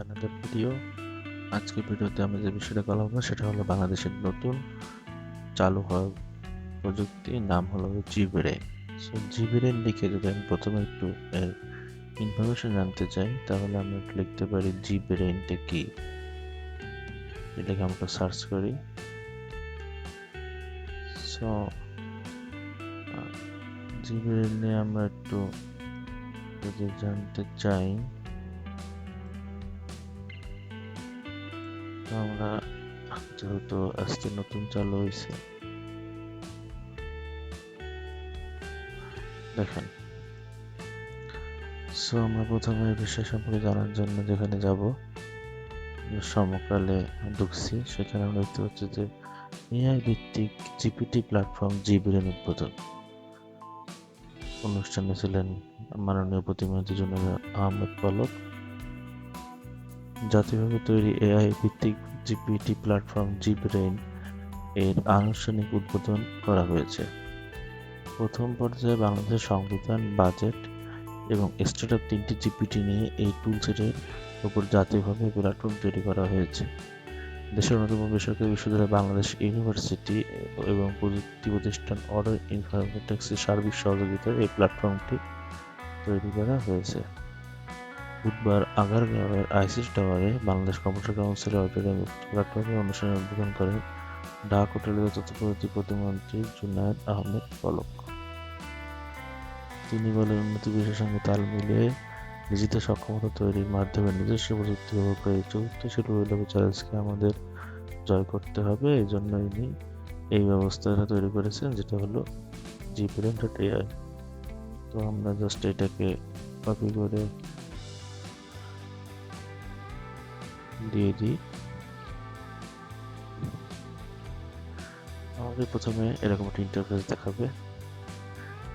Another video আজকে ভিডিওতে আমি যে বিষয়টা কথা বলব, সেটা হলো বাংলাদেশের নতুন চালু হওয়া প্রযুক্তি, নাম হলো জিবিরেন সো জিবিরেন লিখে যদি আমি প্রথমে একটু, এর ইনফরমেশন জানতে চাই, তাহলে একটু লিখতে পারি জিবিরেনটা কি? এটাকে আমরা সার্চ করি। সো জিবিরেন নিয়ে আমরা একটু যদি জানতে চাই তো আমরা যেহেতু আজকে নতুন চালু হয়েছে দেখেন। সো আমরা প্রথমে এই বিষয় সম্পর্কে জানার জন্য যেখানে যাব, সমকালে ঢুকছি। সেখানে আমরা দেখতে পাচ্ছি যে এআই ভিত্তিক জিপিটি প্ল্যাটফর্ম জিবিরেন উদ্বোধন। অনুষ্ঠানে ছিলেন মাননীয় প্রতিমন্ত্রী জনাব আহমেদ পলক। জাতীয়ভাবে তৈরি এআই ভিত্তিক জিপিটি প্ল্যাটফর্ম জিব্রেইন এর আনুষ্ঠানিক উদ্বোধন করা হয়েছে। প্রথম পর্যায়ে বাংলাদেশের সংবিধান, বাজেট এবং স্টার্টআপ তিনটি জিপিটি নিয়ে এই টুলসেটের উপর জাতীয়ভাবে প্ল্যাটফর্ম তৈরি করা হয়েছে। দেশের অন্যতম বেসরকারি বিশ্ববিদ্যালয় বাংলাদেশ ইউনিভার্সিটি এবং প্রযুক্তি প্রতিষ্ঠান অর্ডার ইনফরমেটিক্সের সার্বিক সহযোগিতায় এই প্ল্যাটফর্মটি তৈরি করা হয়েছে। বুধবার আগারগাঁওয়ের আইসিস টাওয়ারে বাংলাদেশ কম্পিউটার কাউন্সিলের অডিটোরিয়ামে প্ল্যাটফর্মের অনুষ্ঠানে উদ্বোধন করেন ঢাক ও টেলিযোগাযোগ তথ্যপ্রযুক্তি প্রতিমন্ত্রী জুনায়দ আহমেদ পলক। তিনি বলেন, উন্নতি বিশ্বের সঙ্গে তাল মিলিয়ে নিজেদের সক্ষমতা তৈরির মাধ্যমে নিজস্ব প্রযুক্তি ব্যবহার করে চতুর্থ শিল্প চ্যালেঞ্জকে আমাদের জয় করতে হবে। এই জন্য ইনি এই ব্যবস্থাটা তৈরি করেছেন, যেটা হলো জিপিএম ডট এআই তো আমরা জাস্ট এটাকে কপি করে দিয়ে দিই। আমাদের প্রথমে এরকম একটা ইন্টারফেস দেখাবে।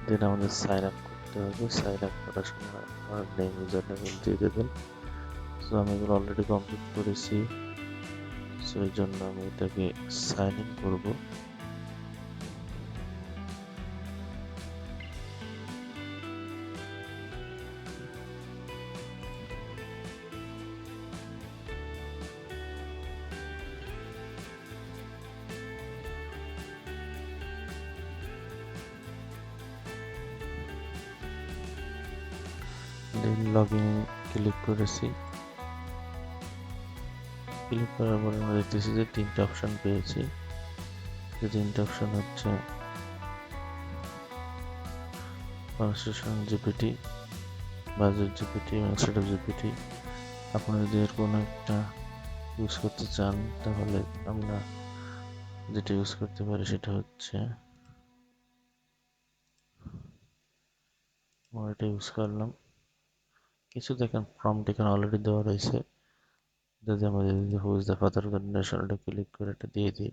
দেন আমাদের সাইন আপ করতে হবে। সাইন আপ করার সময় আমার নেম ইউজার নেম দিয়ে দেবেন। সো আমি এগুলো অলরেডি কমপ্লিট করেছি। সো এই জন্য আমি এটাকে সাইন ইন করব। লগ ইন ক্লিক করেছি। ক্লিক করার পরে আমরা দেখতেছি যে তিনটা অপশন পেয়েছি। যে তিনটা অপশন হচ্ছে কনস্ট্রাকশন জিপিটি বাজেট জিপিটি এবং সেট জিপিটি আপনারা যদি এর কোনো একটা ইউজ করতে চান, তাহলে আমরা যেটা ইউজ করতে পারি সেটা হচ্ছে আমরা এটা ইউজ করলাম। কিছু দেখেন প্রম্পট এখানে অলরেডি দেওয়া রয়েছে। যদি আমরা যদি হুইজ দ্য ফাদার কন্ডিশন এটা ক্লিক করে এটা দিয়ে দিই।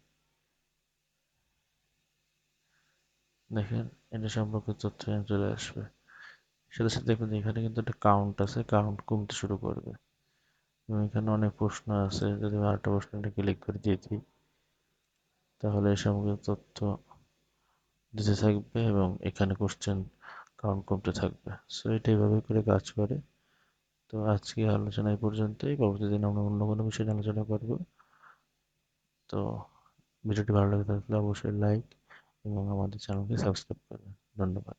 দেখেন, এটা সম্পর্কে তথ্য এখানে চলে আসবে। সাথে সাথে দেখুন, এখানে কিন্তু একটা কাউন্ট আছে কাউন্ট কমতে শুরু করবে। এবং এখানে অনেক প্রশ্ন আছে, যদি আমি আরেকটা প্রশ্ন এটা ক্লিক করে দিয়ে দিই, তাহলে এ সম্পর্কে তথ্য দিতে থাকবে এবং এখানে কোশ্চেন কাউন্ট কমতে থাকবে। সো এটা এইভাবে করে কাজ করে। তো আজকে আলোচনা এই পর্যন্তই। পরবর্তী দিন আমরা অন্য কোনো বিষয়ে আলোচনা করব। তো ভিডিওটি ভালো লাগে থাকলে অবশ্যই লাইক এবং আমাদের চ্যানেলকে সাবস্ক্রাইব করবেন। ধন্যবাদ।